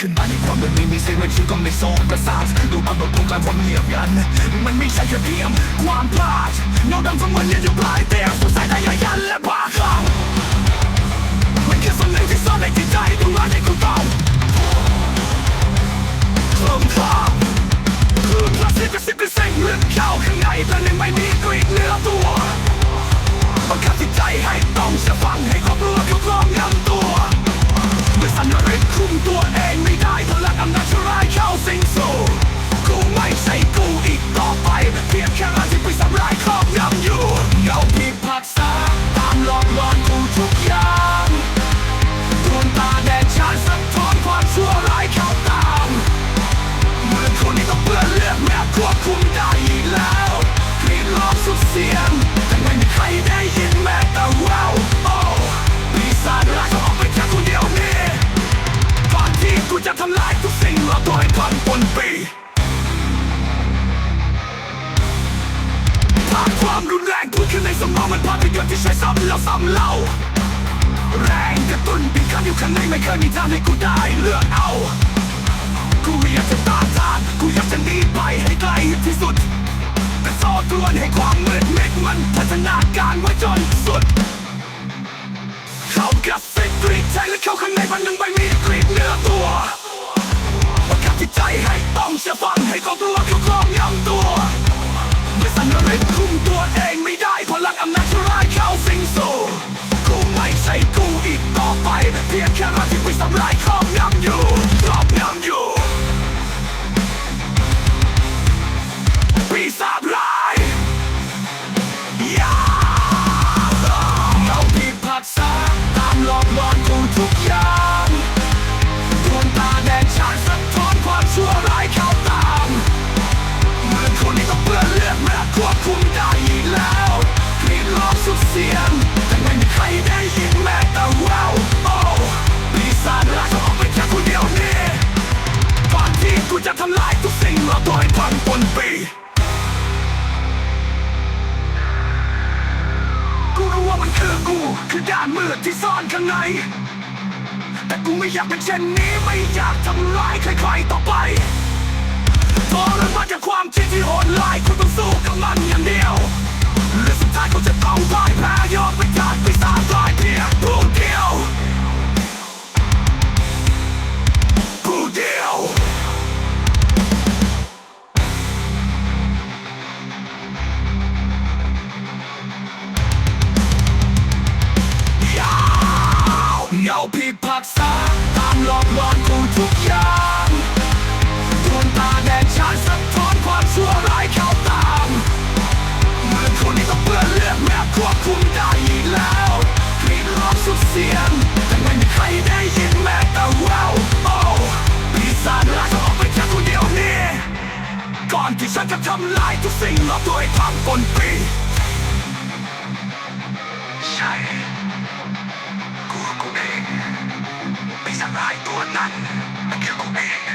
ขึ้นมาในความเป็ไม่มีเสียงมันชื่อก็ไม่โซนประสาทดูมันแบบคงกลายความเหนียบยัน มันไม่ใช่แค่เพียงความพลาดเงาดำเสมือนเย็นอยู่ปลายเตียงสุดสายตายยันและบ้าคลั่งมันคือส่วนหนึ่งที่ซ่อนในจิต ความรุนแรงพูดขึ้นในสมองมันภาพยนตร์ที่ใช้ซ้ำแล้วซ้ำเล่า แรงกระตุ้นปีกขันอยู่ข้างในไม่เคยมีทางให้กูได้เลือกเอา กูอยากจะตามทางกูอยากจะหนีไปให้ไกลที่สุด แต่สอดรวนให้ความมืดมิดมันพัฒนาการไว้จนสุด เขากับเฟกกรีดใจและเข้าข้างในมันหนึ่งไม่มีกรีดเนื้อตัวบังคับจิตใจให้ต้องเชื่อฟังให้ของตัวเขาครองยำตัว ช่กูอีกต่อไปเพียงแค่ร่างที่ปีศาจร้ายครอบงำอยู่ครอบงำอยู่ คือด้านมืดที่ซ่อนข้างใน แต่กูไม่อยากเป็นเช่นนี้ไม่อยากทำร้ายใครๆต่อไปทรมานจากความคิดที่โหดร้ายกูต้องสู้กับมันอย่างาวเงาพิพากษาตามหลอกหลอนกูทุกอย่างดวงตาแดงฉานสะท้อนความชั่วร้ายเข้าตามเหมือนคนที่ต้องเปื้อนเลือดแม้ควบคุมได้อีกแล้วกรีดร้องสุดเสียง แต่ไม่มีใครได้ยินแม้แต่แววโอ้ปีศาจร้ายจะออกไปแค่คนเดียวนี้ก่อนที่ฉันจะทำลายทุกสิ่งรอบตัวให้พังปนปี อ